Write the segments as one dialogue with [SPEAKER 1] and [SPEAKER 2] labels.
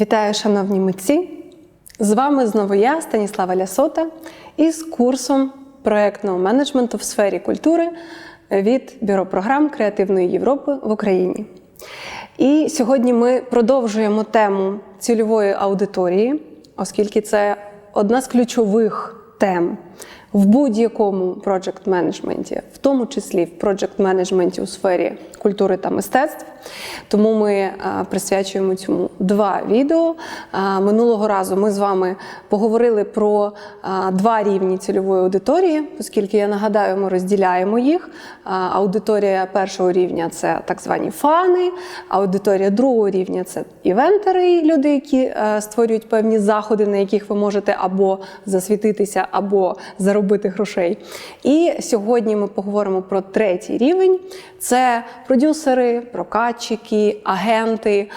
[SPEAKER 1] Вітаю, шановні митці! З вами знову я, Станіслава Лясота, із курсом проєктного менеджменту в сфері культури від Бюро програм Креативної Європи в Україні. І сьогодні ми продовжуємо тему цільової аудиторії, оскільки це одна з ключових тем в будь-якому проджект менеджменті, в тому числі в проджект менеджменті у сфері культури та мистецтв. Тому ми присвячуємо цьому два відео. Минулого разу ми з вами поговорили про два рівні цільової аудиторії, оскільки я нагадаю, ми розділяємо їх. Аудиторія першого рівня це так звані фани, аудиторія другого рівня це івентери, люди, які створюють певні заходи, на яких ви можете або засвітитися, або заробити грошей. І сьогодні ми поговоримо про третій рівень: це продюсери, прокатчики, агенти.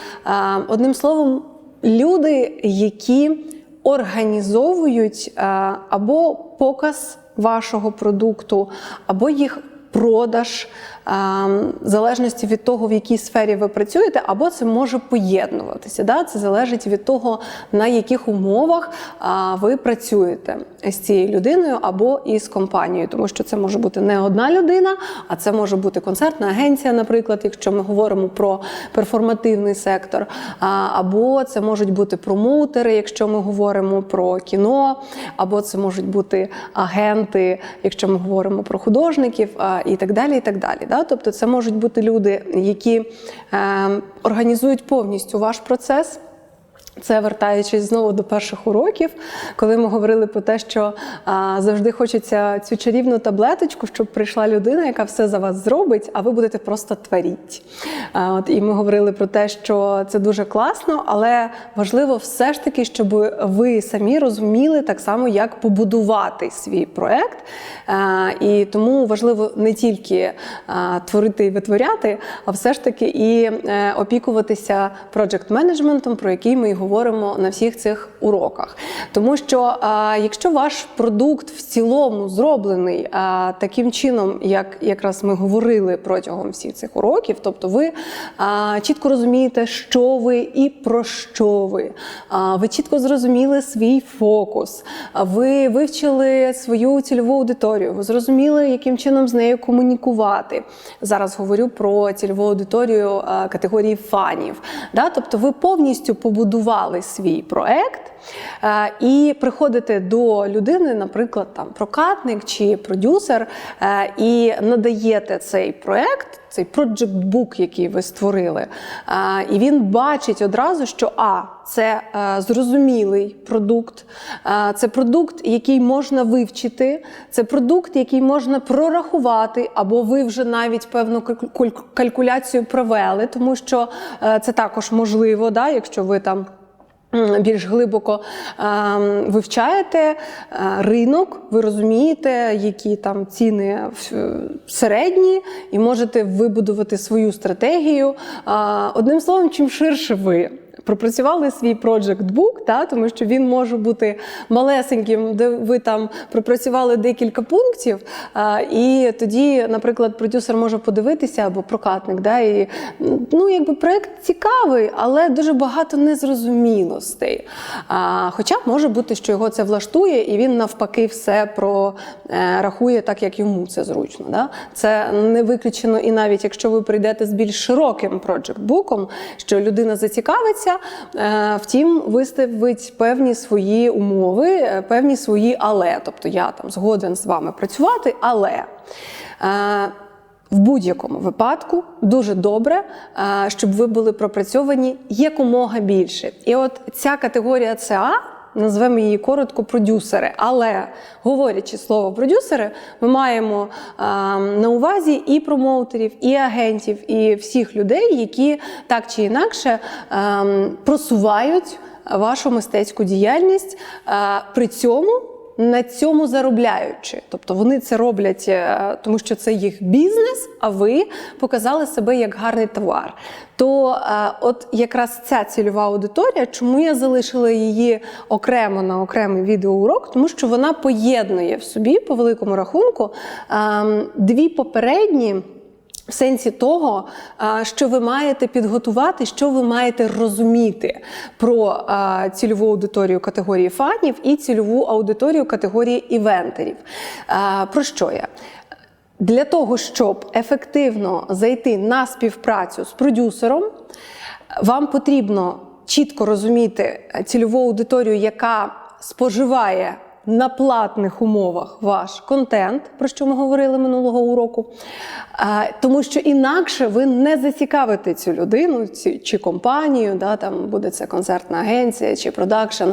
[SPEAKER 1] Одним словом, люди, які організовують або показ вашого продукту, або їх продаж, в залежності від того, в якій сфері ви працюєте, або це може поєднуватися. Да? Це залежить від того, на яких умовах ви працюєте з цією людиною або із компанією, тому що це може бути не одна людина, а це може бути концертна агенція, наприклад, якщо ми говоримо про перформативний сектор, або це можуть бути промоутери, якщо ми говоримо про кіно, або це можуть бути агенти, якщо ми говоримо про художників, і так далі. і так далі. Да? Тобто це можуть бути люди, які е, організують повністю ваш процес. Це вертаючись знову до перших уроків, коли ми говорили про те, що а, завжди хочеться цю чарівну таблеточку, щоб прийшла людина, яка все за вас зробить, а ви будете просто творіть. А, от, І ми говорили про те, що це дуже класно, але важливо все ж таки, щоб ви самі розуміли так само, як побудувати свій проект. А, і тому важливо не тільки а, творити і витворяти, а все ж таки і е, опікуватися проджект-менеджментом, про який ми й говоримо на всіх цих уроках. Тому що якщо ваш продукт в цілому зроблений таким чином, як якраз ми говорили протягом всіх цих уроків, тобто ви чітко розумієте, що ви і про що ви, ви чітко зрозуміли свій фокус, ви вивчили свою цільову аудиторію, ви зрозуміли, яким чином з нею комунікувати. Зараз говорю про цільову аудиторію категорії фанів. Тобто ви повністю побудували свій проект е, і приходите до людини, наприклад, там прокатник чи продюсер, е, і надаєте цей проект. Цей book, який ви створили, е, і він бачить одразу, що а це зрозумілий продукт, це продукт, який можна вивчити, це продукт, який можна прорахувати, або ви вже навіть певну калькуляцію провели, тому що це також можливо, да, якщо ви там. Більш глибоко е, вивчаєте е, ринок, ви розумієте, які там ціни середні, і можете вибудувати свою стратегію. Е, одним словом, чим ширше ви пропрацювали свій project book, та, тому що він може бути малесеньким, де ви там пропрацювали декілька пунктів, а, і тоді, наприклад, продюсер може подивитися або прокатник. Да, і, ну, якби Проєкт цікавий, але дуже багато незрозумілостей. А, Хоча може бути, що його це влаштує, і він навпаки все прорахує так, як йому це зручно. Да? Це не виключено, і навіть якщо ви прийдете з більш широким project буком, що людина зацікавиться. Е, втім, виставить певні свої умови, е, певні свої але. Тобто я там згоден з вами працювати, але. Е, в будь-якому випадку дуже добре, щоб ви були пропрацьовані якомога більше. І от ця категорія ЦА назвемо її коротко продюсери. Але говорячи слово продюсери, ми маємо на увазі і промоутерів, і агентів, і всіх людей, які так чи інакше просувають вашу мистецьку діяльність. При цьому на цьому заробляючи. Тобто вони це роблять, е, тому що це їх бізнес, а ви показали себе як гарний товар. То е, от якраз ця цільова аудиторія, чому я залишила її окремо на окремий відеоурок, тому що вона поєднує в собі по великому рахунку ем, дві попередні В сенсі того, що ви маєте підготувати, що ви маєте розуміти про цільову аудиторію категорії фанів і цільову аудиторію категорії івентерів. Про що я? Для того, щоб ефективно зайти на співпрацю з продюсером, вам потрібно чітко розуміти цільову аудиторію, яка споживає на платних умовах ваш контент, про що ми говорили минулого уроку. Тому що інакше ви не зацікавите цю людину чи компанію, да, там буде це концертна агенція чи продакшн,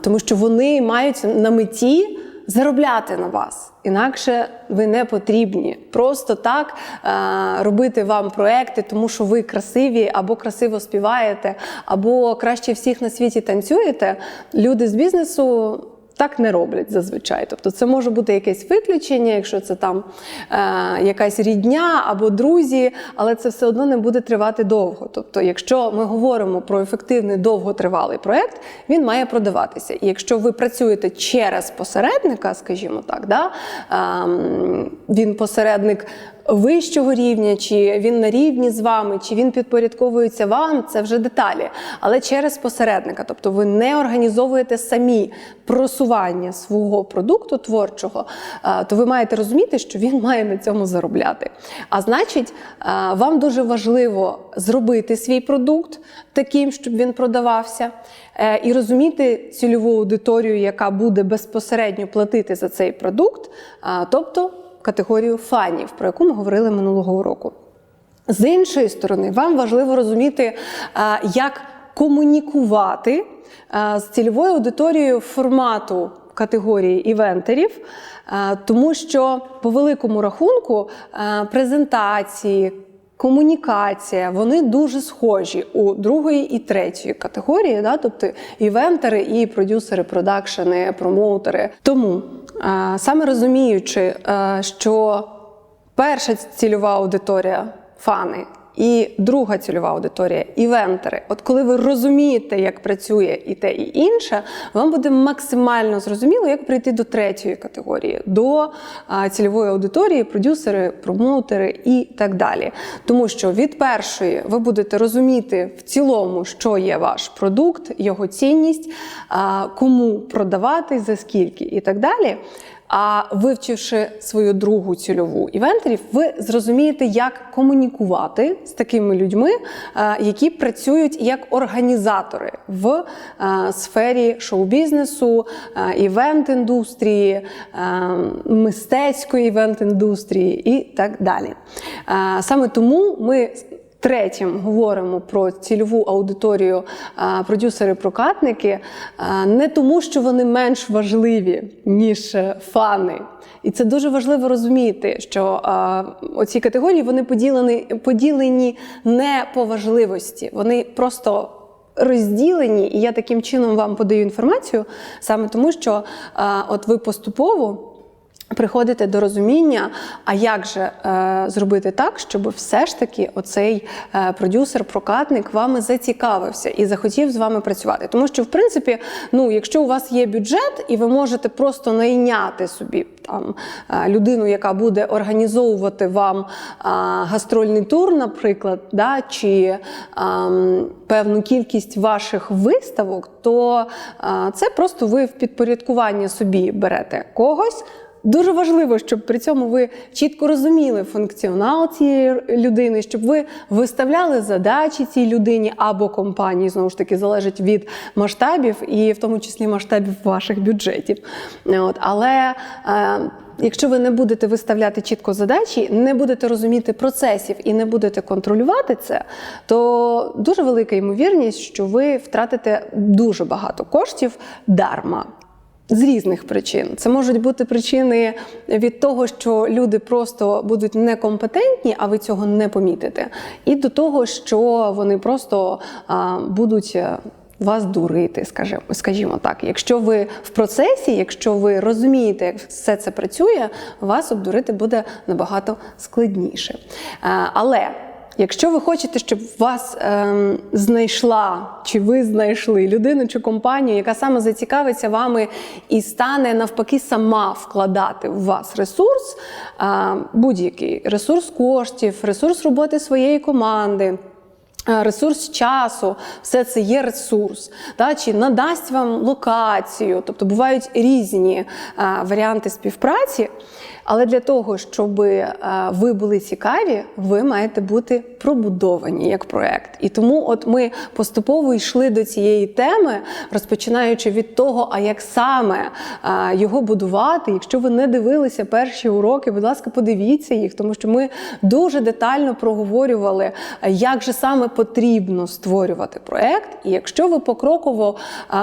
[SPEAKER 1] тому що вони мають на меті заробляти на вас. Інакше ви не потрібні. Просто так е, робити вам проекти, тому що ви красиві або красиво співаєте, або краще всіх на світі танцюєте. Люди з бізнесу. Так не роблять зазвичай. Тобто це може бути якесь виключення, якщо це там е, якась рідня або друзі, але це все одно не буде тривати довго. Тобто, якщо ми говоримо про ефективний довготривалий проєкт, він має продаватися. І якщо ви працюєте через посередника, скажімо так, да, ем, він посередник вищого рівня, чи він на рівні з вами, чи він підпорядковується вам, це вже деталі. Але через посередника, тобто ви не організовуєте самі просування свого продукту творчого, е, то ви маєте розуміти, що він має на цьому заробляти. А значить, е, вам дуже важливо зробити свій продукт таким, щоб він продавався, е, і розуміти цільову аудиторію, яка буде безпосередньо платити за цей продукт, тобто категорію фанів, про яку ми говорили минулого уроку. З іншої сторони, вам важливо розуміти, е, як комунікувати е, з цільовою аудиторією формату категорії івентерів, е, тому що по великому рахунку презентації. Комунікація, вони дуже схожі у другої і третьої категорії, да? тобто івентери і продюсери, продакшени, промоутери. Тому саме розуміючи, е, що перша цільова аудиторія фани. І друга цільова аудиторія івентери. От коли ви розумієте, як працює і те, і інше, вам буде максимально зрозуміло, як прийти до третьої категорії, до цільової аудиторії, продюсери, промоутери і так далі. Тому що від першої ви будете розуміти в цілому, що є ваш продукт, його цінність, кому продавати, за скільки і так далі. А вивчивши свою другу цільову івентерів, ви зрозумієте, як комунікувати з такими людьми, е, які працюють як організатори в е, сфері шоу-бізнесу, е, івент-індустрії, мистецької івент-індустрії і так далі. Саме тому ми Третім говоримо про цільову аудиторію продюсери-прокатники не тому, що вони менш важливі, ніж е, фани. І це дуже важливо розуміти, що оці категорії вони поділені, поділені не по важливості, вони просто. Розділені, і я таким чином вам подаю інформацію саме тому, що а, от ви поступово приходите до розуміння, а як же е, зробити так, щоб все ж таки оцей е, продюсер-прокатник вами зацікавився і захотів з вами працювати. Тому що, в принципі, ну, якщо у вас є бюджет, і ви можете просто найняти собі там е, людину, яка буде організовувати вам е, гастрольний тур, наприклад, да, чи е, певну кількість ваших виставок, то е, це просто ви в підпорядкування собі берете когось. Дуже важливо, щоб при цьому ви чітко розуміли функціонал цієї людини, щоб ви виставляли задачі цій людині або компанії, знову ж таки, залежить від масштабів, і в тому числі масштабів ваших бюджетів. От. Але е, якщо ви не будете виставляти чітко задачі, не будете розуміти процесів і не будете контролювати це, то дуже велика ймовірність, що ви втратите дуже багато коштів дарма. З різних причин це можуть бути причини від того, що люди просто будуть некомпетентні, а ви цього не помітите, і до того, що вони просто а, будуть. е, Вас дурити, скажімо, скажімо так. Якщо ви в процесі, якщо ви розумієте, як все це працює, вас обдурити буде набагато складніше. Е, Але Якщо ви хочете, щоб вас ем, знайшла, чи ви знайшли людину чи компанію, яка саме зацікавиться вами і стане навпаки сама вкладати в вас ресурс, е, будь-який ресурс коштів, ресурс роботи своєї команди. е, Ресурс часу, все це є ресурс, да, чи надасть вам локацію, тобто бувають різні е, варіанти співпраці. Але для того, щоб е, ви були цікаві, ви маєте бути пробудовані як проект. І тому, от ми поступово йшли до цієї теми, розпочинаючи від того, а як саме е, його будувати. Якщо ви не дивилися перші уроки, будь ласка, подивіться їх, тому що ми дуже детально проговорювали, е, як же саме потрібно створювати проект. І якщо ви покроково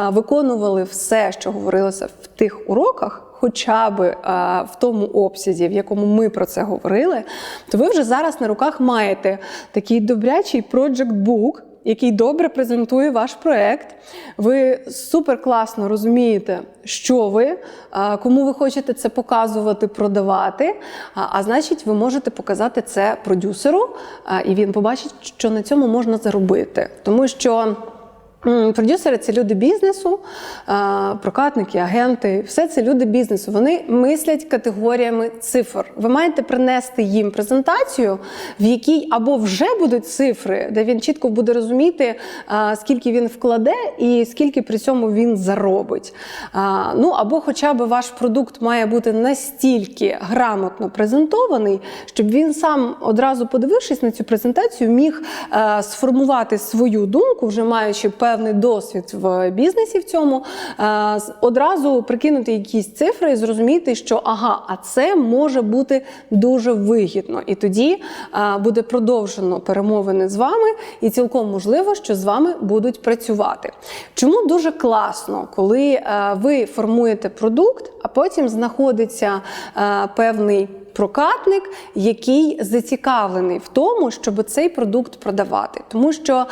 [SPEAKER 1] виконували все, що говорилося в тих уроках хоча б а, в тому обсязі, в якому ми про це говорили, то ви вже зараз на руках маєте такий добрячий project book, який добре презентує ваш проект. Ви супер класно розумієте, що ви, кому ви хочете це показувати, продавати. А, а значить, ви можете показати це продюсеру, і він побачить, що на цьому можна заробити. Тому що. Продюсери це люди бізнесу, прокатники, агенти. Все це люди бізнесу. Вони мислять категоріями цифр. Ви маєте принести їм презентацію, в якій або вже будуть цифри, де він чітко буде розуміти, скільки він вкладе і скільки при цьому він заробить. Ну або, хоча б ваш продукт має бути настільки грамотно презентований, щоб він сам одразу подивившись на цю презентацію, міг е, сформувати свою думку, вже маючи певний досвід в бізнесі в цьому, е, одразу прикинути якісь цифри і зрозуміти, що ага, а це може бути дуже вигідно. І тоді е, буде продовжено перемовини з вами, і цілком можливо, що з вами будуть працювати. Чому дуже класно, коли е, ви формуєте продукт, а потім знаходиться певний прокатник, який зацікавлений в тому, щоб цей продукт продавати. Тому що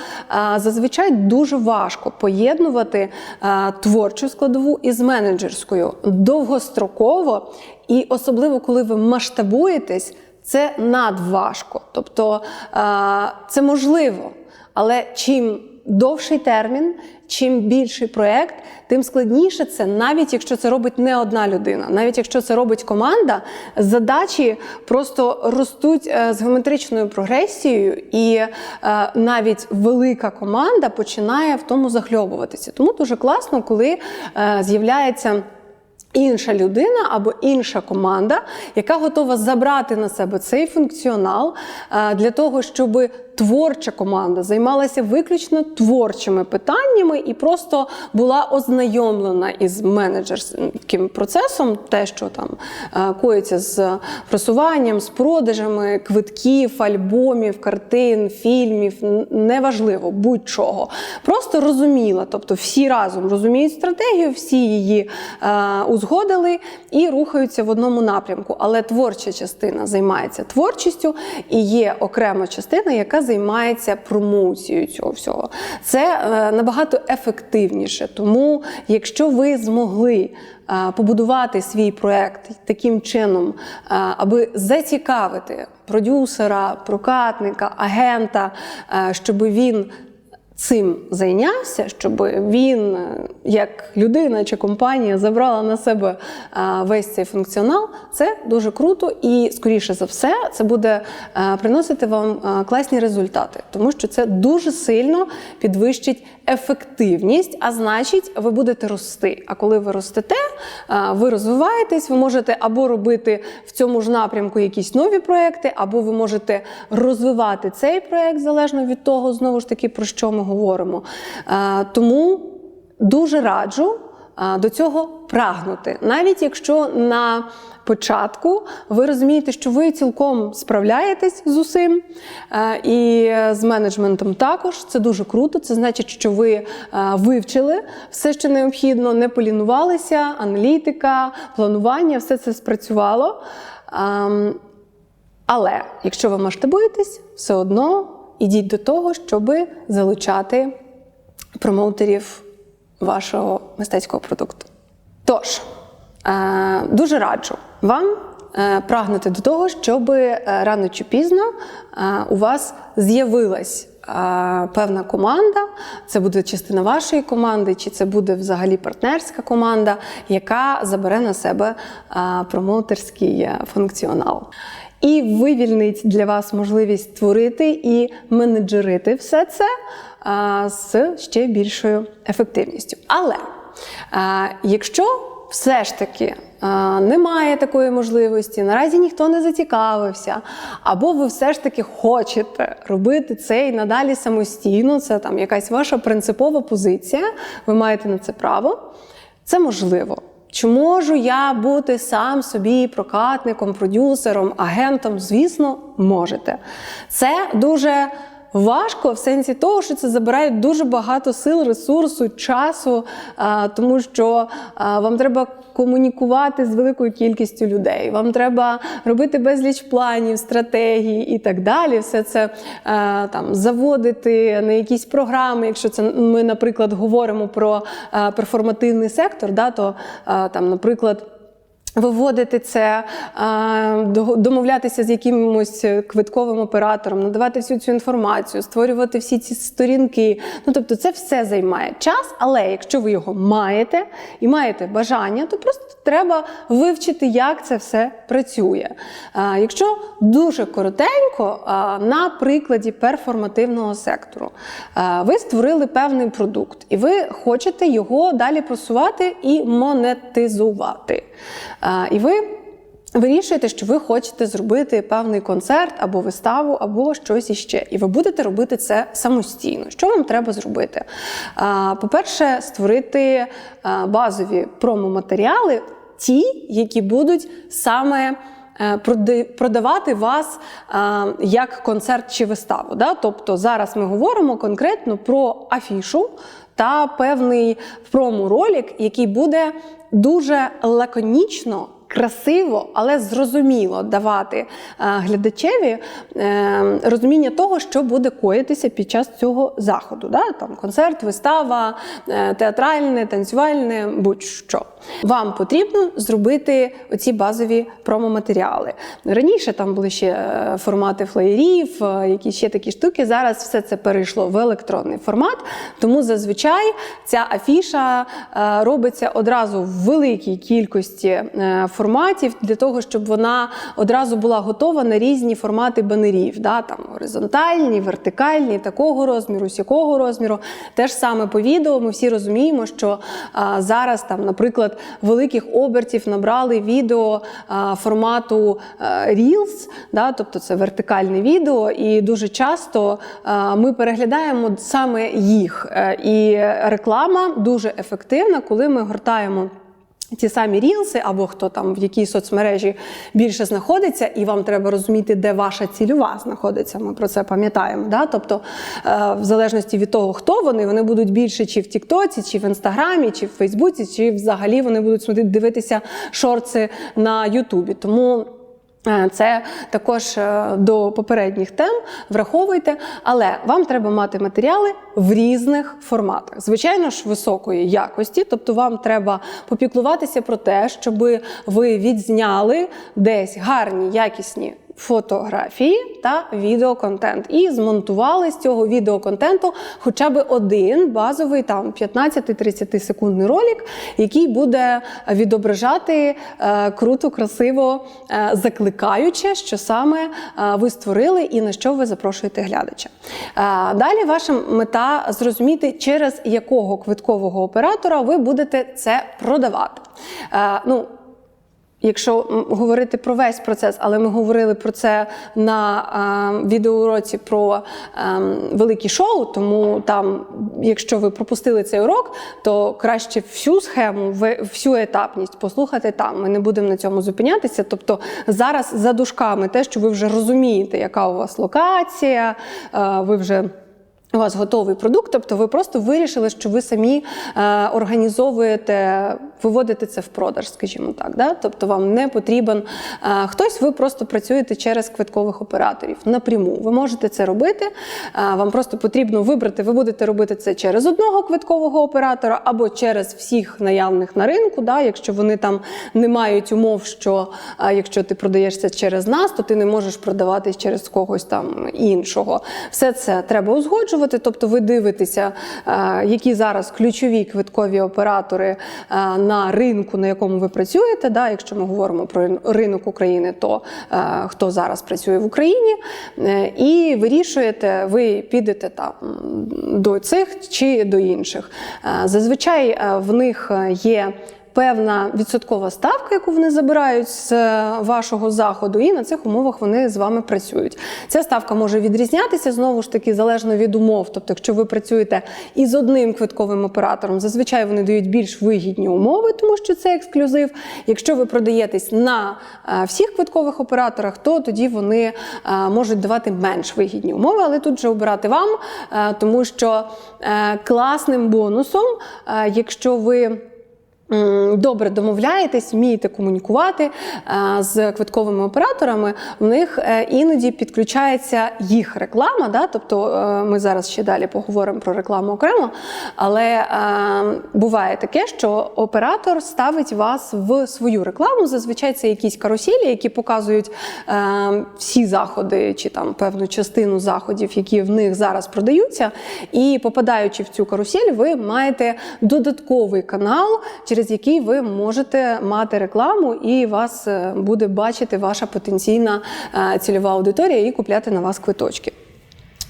[SPEAKER 1] е, зазвичай дуже важко поєднувати е, творчу складову із менеджерською довгостроково, і особливо коли ви масштабуєтесь, це надважко. Тобто е, це можливо, але чим довший термін, чим більший проект, тим складніше це, навіть якщо це робить не одна людина, навіть якщо це робить команда, задачі просто ростуть е, з геометричною прогресією, і е, навіть велика команда починає в тому захльобуватися. Тому дуже класно, коли е, з'являється. Інша людина або інша команда, яка готова забрати на себе цей функціонал для того, щоб творча команда займалася виключно творчими питаннями і просто була ознайомлена із менеджерським процесом, те, що там е, коїться з просуванням, з продажами квитків, альбомів, картин, фільмів, неважливо, будь-чого. Просто розуміла, тобто всі разом розуміють стратегію, всі її е, узгодили і рухаються в одному напрямку. Але творча частина займається творчістю, і є окрема частина, яка займається промоцією цього всього. Це е, набагато ефективніше. Тому, якщо ви змогли е, побудувати свій проект таким чином, е, аби зацікавити продюсера, прокатника, агента, щоб він цим зайнявся, щоб він, як людина чи компанія, забрала на себе весь цей функціонал, це дуже круто. І, скоріше за все, це буде е, приносити вам е, класні результати, тому що це дуже сильно підвищить ефективність, а значить, ви будете рости. А коли ви ростете, ви розвиваєтесь, ви можете або робити в цьому ж напрямку якісь нові проекти, або ви можете розвивати цей проект залежно від того, знову ж таки, про що ми говоримо. Тому дуже раджу до цього прагнути, навіть якщо на початку ви розумієте, що ви цілком справляєтесь з усім, е, і з менеджментом також. Це дуже круто. Це значить, що ви е, вивчили все, що необхідно, не полінувалися, аналітика, планування, все це спрацювало. Ем, Але якщо ви масштабуєтесь, все одно ідіть до того, щоб залучати промоутерів вашого мистецького продукту. Тож, е, дуже раджу вам е, прагнете до того, щоб е, рано чи пізно е, у вас з'явилась певна команда, це буде частина вашої команди, чи це буде взагалі партнерська команда, яка забере на себе промоутерський функціонал. І вивільнить для вас можливість творити і менеджерити все це з ще більшою ефективністю. Але якщо все ж таки немає такої можливості, наразі ніхто не зацікавився, або ви все ж таки хочете робити це і надалі самостійно, це там якась ваша принципова позиція, ви маєте на це право, це можливо. Чи можу я бути сам собі прокатником, продюсером, агентом? Звісно, можете. Це дуже важко в сенсі того, що це забирає дуже багато сил, ресурсу, часу, тому що вам треба комунікувати з великою кількістю людей. Вам треба робити безліч планів, стратегій і так далі. Все це там заводити на якісь програми. Якщо це ми, наприклад, говоримо про перформативний сектор, да, то там, наприклад. Виводити це, домовлятися з якимось квитковим оператором, надавати всю цю інформацію, створювати всі ці сторінки. Ну тобто, це все займає час, але якщо ви його маєте і маєте бажання, то просто треба вивчити, як це все працює. Якщо дуже коротенько, на прикладі перформативного сектору, ви створили певний продукт, і ви хочете його далі просувати і монетизувати. І ви вирішуєте, що ви хочете зробити певний концерт або виставу, або щось іще. І ви будете робити це самостійно. Що вам треба зробити? По-перше, створити базові промо-матеріали, ті, які будуть саме. е, Продавати вас як концерт чи виставу. Да? Тобто зараз ми говоримо конкретно про афішу та певний промо-ролик, який буде дуже лаконічно. Красиво, але зрозуміло давати е, глядачеві е, розуміння того, що буде коїтися під час цього заходу. Да? Там концерт, вистава, е, театральне, танцювальне, будь-що. Вам потрібно зробити оці базові промо-матеріали. Раніше там були ще формати флеєрів, якісь ще такі штуки. Зараз все це перейшло в електронний формат, тому зазвичай ця афіша робиться одразу в великій кількості е, форматів для того, щоб вона одразу була готова на різні формати банерів. Да? Там горизонтальні, вертикальні, такого розміру, сякого розміру. Те ж саме по відео. Ми всі розуміємо, що а, зараз там, наприклад, великих обертів набрали відео а, формату а, Reels, да? тобто це вертикальне відео, і дуже часто а, ми переглядаємо саме їх. Е, І реклама дуже ефективна, коли ми гортаємо. Ті самі рілси, або хто там в якій соцмережі більше знаходиться, і вам треба розуміти, де ваша цільова знаходиться. Ми про це пам'ятаємо. Да? Тобто, е, в залежності від того, хто вони, вони будуть більше чи в Тіктоці, чи в Інстаграмі, чи в Фейсбуці, чи взагалі вони будуть дивитися шорти на Ютубі. Тому. Е, Це також е, до попередніх тем враховуйте, але вам треба мати матеріали в різних форматах. Звичайно ж, високої якості, тобто вам треба попіклуватися про те, щоб ви відзняли десь гарні, якісні. Фотографії та відеоконтент, і змонтували з цього відеоконтенту хоча б один базовий там 15-30 секундний ролик, який буде відображати е, круто, красиво, е, закликаюче, що саме е, ви створили і на що ви запрошуєте глядача. Е, далі ваша мета зрозуміти, через якого квиткового оператора ви будете це продавати. Е, ну, Якщо говорити про весь процес, але ми говорили про це на е, відеоуроці про е, великі шоу, тому там, якщо ви пропустили цей урок, то краще всю схему, всю етапність послухати там. Ми не будемо на цьому зупинятися. Тобто зараз за дужками те, що ви вже розумієте, яка у вас локація, е, ви вже. У вас готовий продукт, тобто ви просто вирішили, що ви самі е, організовуєте виводити це в продаж, скажімо так. Да? Тобто вам не потрібен а, хтось, ви просто працюєте через квиткових операторів напряму. Ви можете це робити. А, вам просто потрібно вибрати, ви будете робити це через одного квиткового оператора або через всіх наявних на ринку. Да? Якщо вони там не мають умов, що а, якщо ти продаєшся через нас, то ти не можеш продаватись через когось там іншого. Все це треба узгоджувати. Тобто, ви дивитеся, які зараз ключові квиткові оператори на ринку, на якому ви працюєте. Да? Якщо ми говоримо про ринок України, то хто зараз працює в Україні, Е, і вирішуєте, ви підете там до цих чи до інших. Е, Зазвичай е, в них є. Певна відсоткова ставка, яку вони забирають з вашого заходу, і на цих умовах вони з вами працюють. Ця ставка може відрізнятися знову ж таки залежно від умов. Тобто, якщо ви працюєте із одним квитковим оператором, зазвичай вони дають більш вигідні умови, тому що це ексклюзив. Якщо ви продаєтесь на е, всіх квиткових операторах, то тоді вони е, можуть давати менш вигідні умови, але тут же обирати вам, е, тому що е, класним бонусом, е, якщо ви Добре домовляєтесь, вмієте комунікувати е, з квитковими операторами. В них е, іноді підключається їх реклама. Да? Тобто е, ми зараз ще далі поговоримо про рекламу окремо. Але буває таке, що оператор ставить вас в свою рекламу. Зазвичай це якісь каруселі, які показують всі заходи чи там певну частину заходів, які в них зараз продаються. І попадаючи в цю карусель, ви маєте додатковий канал, через який ви можете мати рекламу, і вас е, буде бачити ваша потенційна е, цільова аудиторія і купляти на вас квиточки.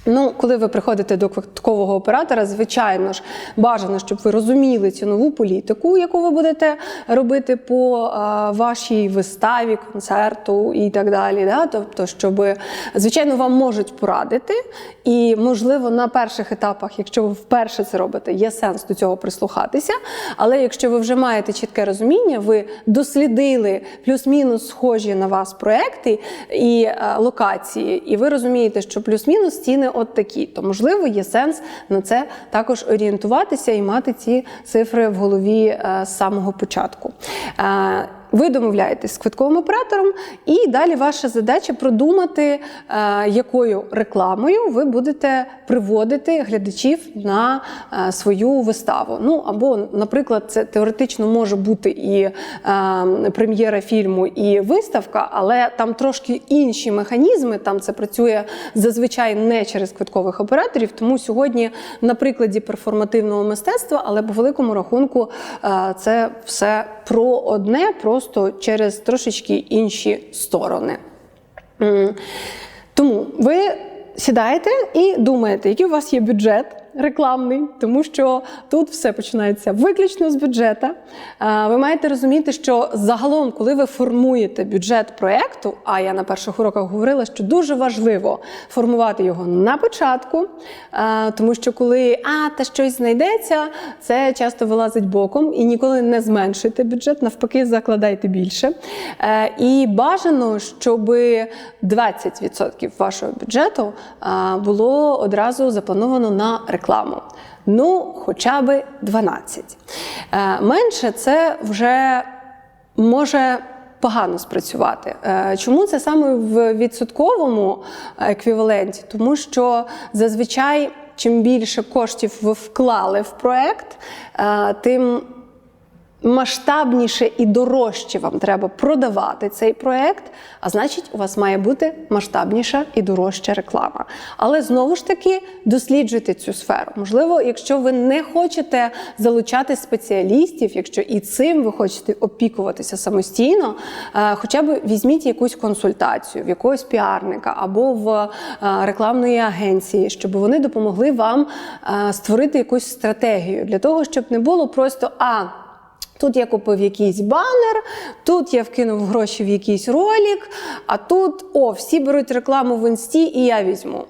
[SPEAKER 1] Ну, коли ви приходите до квиткового оператора, звичайно ж, бажано, щоб ви розуміли цінову політику, яку ви будете робити по а, вашій виставі, концерту і так далі. Да? Тобто, щоб, звичайно, вам можуть порадити, і, можливо, на перших етапах, якщо ви вперше це робите, є сенс до цього прислухатися. Але якщо ви вже маєте чітке розуміння, ви дослідили плюс-мінус схожі на вас проекти і а, локації, і ви розумієте, що плюс-мінус ціни от такі, то можливо є сенс на це також орієнтуватися і мати ці цифри в голові е, з самого початку. Ви домовляєтесь з квитковим оператором, і далі ваша задача продумати, е, якою рекламою ви будете приводити глядачів на е, свою виставу. Ну або, наприклад, це теоретично може бути і е, прем'єра фільму, і виставка, але там трошки інші механізми. Там це працює зазвичай не через квиткових операторів. Тому сьогодні, на прикладі перформативного мистецтва, але по великому рахунку, це все про одне, просто через трошечки інші сторони. Тому ви сідаєте і думаєте, який у вас є бюджет рекламний, тому що тут все починається виключно з бюджета. Ви маєте розуміти, що загалом, коли ви формуєте бюджет проєкту, а я на перших уроках говорила, що дуже важливо формувати його на початку, тому що коли а, та щось знайдеться, це часто вилазить боком і ніколи не зменшуйте бюджет, навпаки, закладайте більше. Е, І бажано, щоб 20% вашого бюджету було одразу заплановано на рекламу. Ну, хоча б 12. Е, Менше це вже може погано спрацювати. Е, Чому це саме в відсотковому еквіваленті? Тому що зазвичай, чим більше коштів ви вклали в проект, е, тим масштабніше і дорожче вам треба продавати цей проект, а значить, у вас має бути масштабніша і дорожча реклама. Але знову ж таки досліджуйте цю сферу. Можливо, якщо ви не хочете залучати спеціалістів, якщо і цим ви хочете опікуватися самостійно, е, хоча б візьміть якусь консультацію в якогось піарника або в е, рекламної агенції, щоб вони допомогли вам е, створити якусь стратегію для того, щоб не було просто а. Тут я купив якийсь банер, тут я вкинув гроші в якийсь ролик, а тут о, всі беруть рекламу в інсті, і я візьму.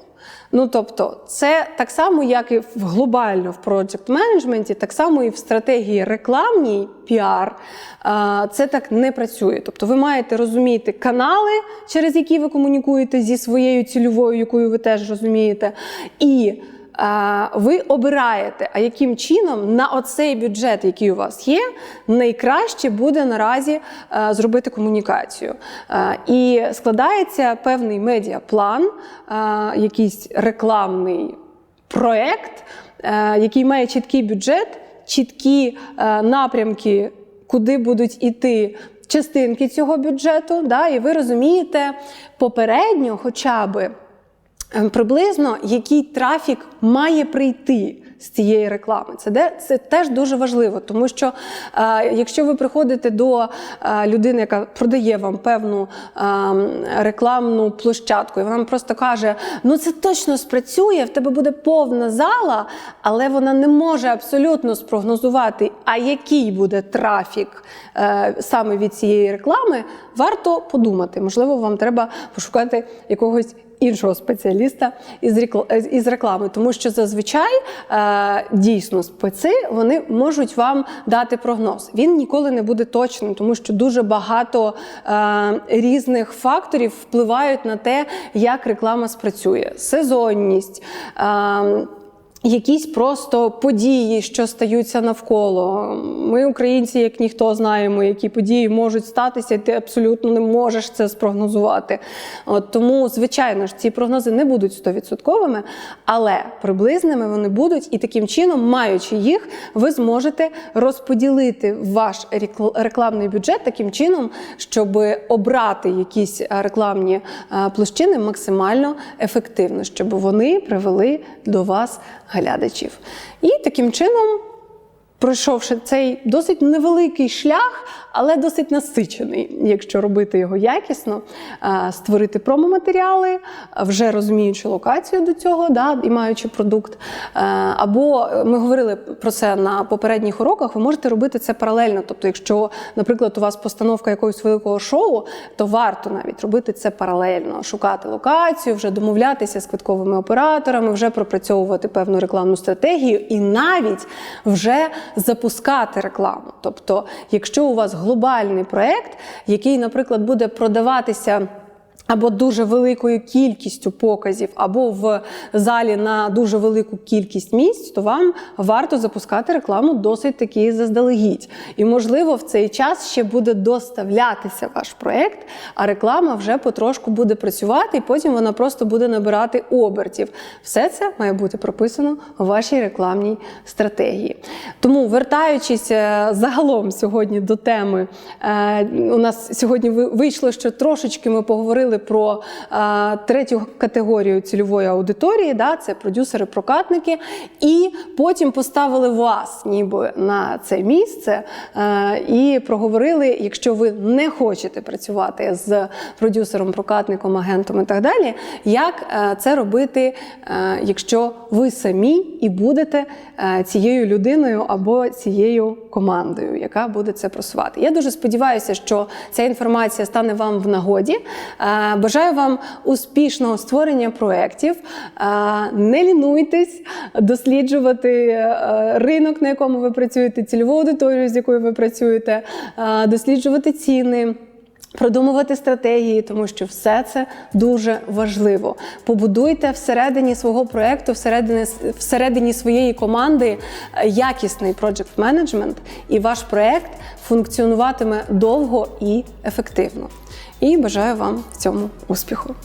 [SPEAKER 1] Ну тобто, це так само, як і в глобально в project менеджменті, так само і в стратегії рекламній піар. Це так не працює. Тобто, ви маєте розуміти канали, через які ви комунікуєте зі своєю цільовою, якою ви теж розумієте, і ви обираєте, а яким чином на оцей бюджет, який у вас є, найкраще буде наразі зробити комунікацію. І складається певний медіаплан, якийсь рекламний проект, який має чіткий бюджет, чіткі напрямки, куди будуть іти частинки цього бюджету. Да, і ви розумієте попередньо, хоча би. Е, Приблизно який трафік має прийти з цієї реклами. Це де це теж дуже важливо, тому що е, якщо ви приходите до е, людини, яка продає вам певну е, рекламну площадку, і вона вам просто каже: ну це точно спрацює, в тебе буде повна зала, але вона не може абсолютно спрогнозувати, а який буде трафік е, саме від цієї реклами, варто подумати. Можливо, вам треба пошукати якогось іншого спеціаліста із рекл- із реклами, тому що зазвичай е, дійсно спеці вони можуть вам дати прогноз. Він ніколи не буде точним, тому що дуже багато е, різних факторів впливають на те, як реклама спрацює. Сезонність. Е, Якісь просто події, що стаються навколо. Ми, українці, як ніхто знаємо, які події можуть статися, і ти абсолютно не можеш це спрогнозувати. От, тому, звичайно ж, ці прогнози не будуть стовідсотковими, але приблизними вони будуть, і таким чином, маючи їх, ви зможете розподілити ваш рекл- рекламний бюджет таким чином, щоб обрати якісь е, рекламні е, площини максимально ефективно, щоб вони привели до вас глядачів. І таким чином, пройшовши цей досить невеликий шлях, але досить насичений, якщо робити його якісно, е, створити промо-матеріали, вже розуміючи локацію до цього, да, і маючи продукт. Е, Або ми говорили про це на попередніх уроках, ви можете робити це паралельно. Тобто, якщо, наприклад, у вас постановка якогось великого шоу, то варто навіть робити це паралельно, шукати локацію, вже домовлятися з квитковими операторами, вже пропрацьовувати певну рекламну стратегію і навіть вже запускати рекламу. Тобто, якщо у вас глобальний проект, який, наприклад, буде продаватися. Або дуже великою кількістю показів, або в залі на дуже велику кількість місць, то вам варто запускати рекламу досить таки заздалегідь. І, можливо, в цей час ще буде доставлятися ваш проект, а реклама вже потрошку буде працювати, і потім вона просто буде набирати обертів. Все це має бути прописано у вашій рекламній стратегії. Тому, вертаючись е, загалом сьогодні до теми, е, у нас сьогодні вийшло, що трошечки ми поговорили про е, третю категорію цільової аудиторії, да, це продюсери-прокатники, і потім поставили вас ніби на це місце е, і проговорили, якщо ви не хочете працювати з продюсером-прокатником, агентом і так далі, як е, це робити, е, якщо ви самі і будете е, цією людиною або цією командою, яка буде це просувати. Я дуже сподіваюся, що ця інформація стане вам в нагоді. Е, Бажаю вам успішного створення проєктів. Е, Не лінуйтесь досліджувати е, ринок, на якому ви працюєте, цільову аудиторію, з якою ви працюєте, досліджувати ціни. Продумувати стратегії, тому що все це дуже важливо. Побудуйте всередині свого проекту, всередині, всередині своєї команди якісний project менеджмент, і ваш проект функціонуватиме довго і ефективно. І бажаю вам в цьому успіху.